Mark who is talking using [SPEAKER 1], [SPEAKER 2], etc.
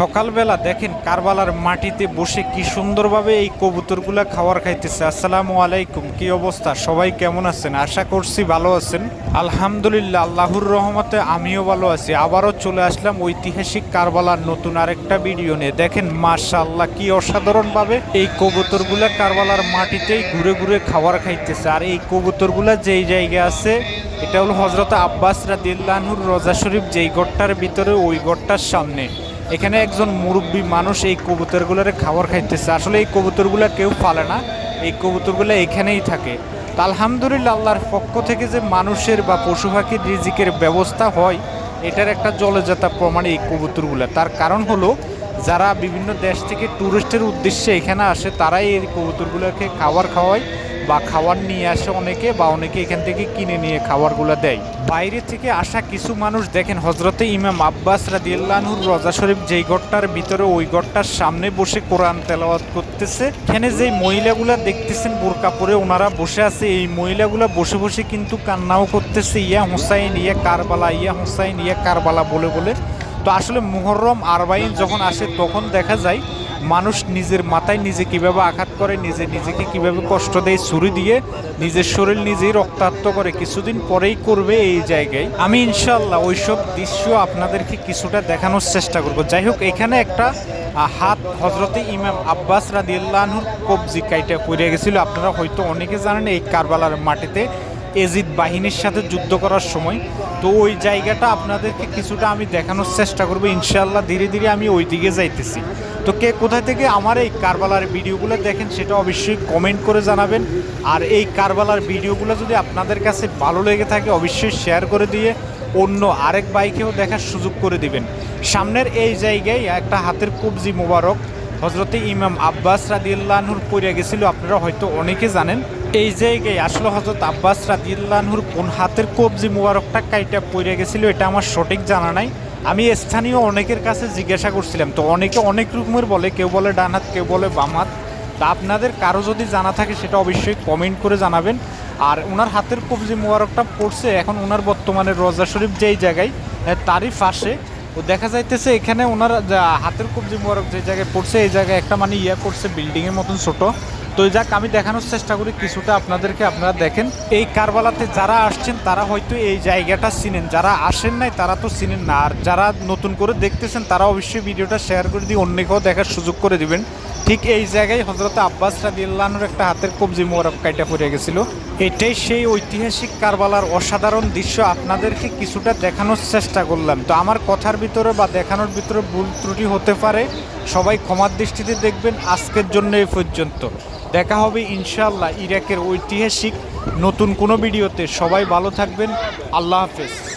[SPEAKER 1] সকালবেলা দেখেন কারবালার মাটিতে বসে কি সুন্দরভাবে এই কবুতরগুলা খাবার খাইতেছে। আসসালামু আলাইকুম, কি অবস্থা? সবাই কেমন আছেন? আশা করছি ভালো আছেন। আলহামদুলিল্লাহ, আল্লাহর রহমতে আমিও ভালো আছি। আবারও চলে আসলাম ঐতিহাসিক কারবালার নতুন আরেকটা ভিডিও নিয়ে। দেখেন মাশাআল্লাহ, কি অসাধারণভাবে এই কবুতরগুলা কারবালার মাটিতেই ঘুরে ঘুরে খাবার খাইতেছে। আর এই কবুতরগুলা যেই জায়গায় আছে, এটা হলো হজরত আব্বাস রাদিল্লাহুর রজা শরীফ, যেই গড়টার ভিতরে ওই গড়টার সামনে। এখানে একজন মুরব্বী মানুষ এই কবুতরগুলোরে খাবার খাইতেছে। আসলে এই কবুতরগুলো কেউ পালে না। এই কবুতরগুলো এখানেই থাকে। তা আলহামদুলিল্লাহ আল্লাহর পক্ষ থেকে যে মানুষের বা পশু পাখির রিজিকের ব্যবস্থা হয়, এটার একটা জলজাতা প্রমাণ এই কবুতরগুলো। তার কারণ হলো, যারা বিভিন্ন দেশ থেকে ট্যুরিস্টের উদ্দেশ্যে এখানে আসে, তারাই এই কবুতরগুলোকে খাবার খাওয়ায়। বা খাবার নিয়ে আসে অনেকে বা অনেকে এখান থেকে কিনে নিয়ে খাবারগুলো দেয়। বাইরে থেকে আসা কিছু মানুষ দেখেন হজরতে ইমাম আব্বাস রাদিয়াল্লাহুর রজা শরীফ যেই ঘরটার ভিতরে ওই ঘরটার সামনে বসে কোরআন তেলাওয়াত করতেছে। এখানে যে মহিলাগুলা দেখতেছেন বোরকা পরে, ওনারা বসে আছে। এই মহিলাগুলা বসে বসে কিন্তু কান্নাও করতেছে, ইয়া হুসাইন, ইয়া কারবালা, ইয়া হুসাইন, ইয়া কারবালা বলে বলে। তো আসলে মুহররম আরবাইন যখন আসে তখন দেখা যায় মানুষ নিজের মাথায় নিজে কীভাবে আঘাত করে, নিজে নিজেকে কীভাবে কষ্ট দেয়, ছুরি দিয়ে নিজের শরীর নিজেই রক্তাক্ত করে, কিছুদিন পরেই করবে এই জায়গায়। আমি ইনশাল্লাহ ওইসব দৃশ্য আপনাদেরকে কিছুটা দেখানোর চেষ্টা করব। যাই হোক, এখানে একটা হাত হজরতে ইমাম আব্বাস রাদিয়াল্লাহুর কবজি কাইটা পড়ে গেছিল। আপনারা হয়তো অনেকে জানেন এই কারবালার মাটিতে এজিদ বাহিনীর সাথে যুদ্ধ করার সময়। তো ওই জায়গাটা আপনাদেরকে কিছুটা আমি দেখানোর চেষ্টা করব। ইনশাল্লাহ ধীরে ধীরে আমি ওই দিকে যাইতেছি। তো কে কোথা থেকে আমার এই কারবালার ভিডিওগুলো দেখেন সেটা অবশ্যই কমেন্ট করে জানাবেন। আর এই কারবালার ভিডিওগুলো যদি আপনাদের কাছে ভালো লেগে থাকে, অবশ্যই শেয়ার করে দিয়ে অন্য আরেক বাইকেও দেখার সুযোগ করে দিবেন। সামনের এই জায়গায় একটা হাতের কবজি মোবারক হজরতে ইমাম আব্বাস রাদিয়াল্লাহুর পড়ে গেছিল। আপনারা হয়তো অনেকে জানেন। এই জায়গায় আসলে হজরত আব্বাস রাদিয়াল্লাহুর কোন হাতের কবজি মুবারকটা কাইটা পড়ে গেছিল, এটা আমার সঠিক জানা নাই। আমি স্থানীয় অনেকের কাছে জিজ্ঞাসা করছিলাম, তো অনেকে অনেক রকমের বলে, কেউ বলে ডান হাত, কেউ বলে বাম হাত। তা আপনাদের কারও যদি জানা থাকে সেটা অবশ্যই কমেন্ট করে জানাবেন। আর ওনার হাতের কবজি মুবারকটা পড়ছে এখন ওনার বর্তমানে রজা শরীফ যেই জায়গায় তারই পাশে। ও দেখা যাইতেছে এখানে ওনার হাতের কবজি মোবারক যে জায়গায় পড়ছে, এই জায়গায় একটা মানে ইয়া করছে, বিল্ডিংয়ের মতন ছোট। তো যাক, আমি দেখানোর চেষ্টা করি, কিছুটা আপনাদেরকে আপনারা দেখেন। এই কারবালাতে যারা আসছেন, তারা হয়তো এই জায়গাটা চিনেন। যারা আসেন নাই, তারা তো চিনেন না। আর যারা নতুন করে দেখতেছেন, তারা অবশ্যই ভিডিওটা শেয়ার করে দিয়ে অন্যকেও দেখার সুযোগ করে দিবেন। ঠিক এই জায়গায় হজরত আব্বাস রাদিয়াল্লাহুর একটা হাতের কবজি মোবারক কাইটা পড়ে গেছিল। এটাই সেই ঐতিহাসিক কারবালার অসাধারণ দৃশ্য আপনাদেরকে কিছুটা দেখানোর চেষ্টা করলাম। তো আমার কথার ভিতরে বা দেখানোর ভিতরে ভুল ত্রুটি হতে পারে। সবাই ক্ষমার দৃষ্টিতে দেখবেন। আজকের জন্য এই পর্যন্ত। দেখা হবে ইনশাল্লাহ ইরাকের ঐতিহাসিক নতুন কোনো ভিডিওতে। সবাই ভালো থাকবেন। আল্লাহ হাফেজ।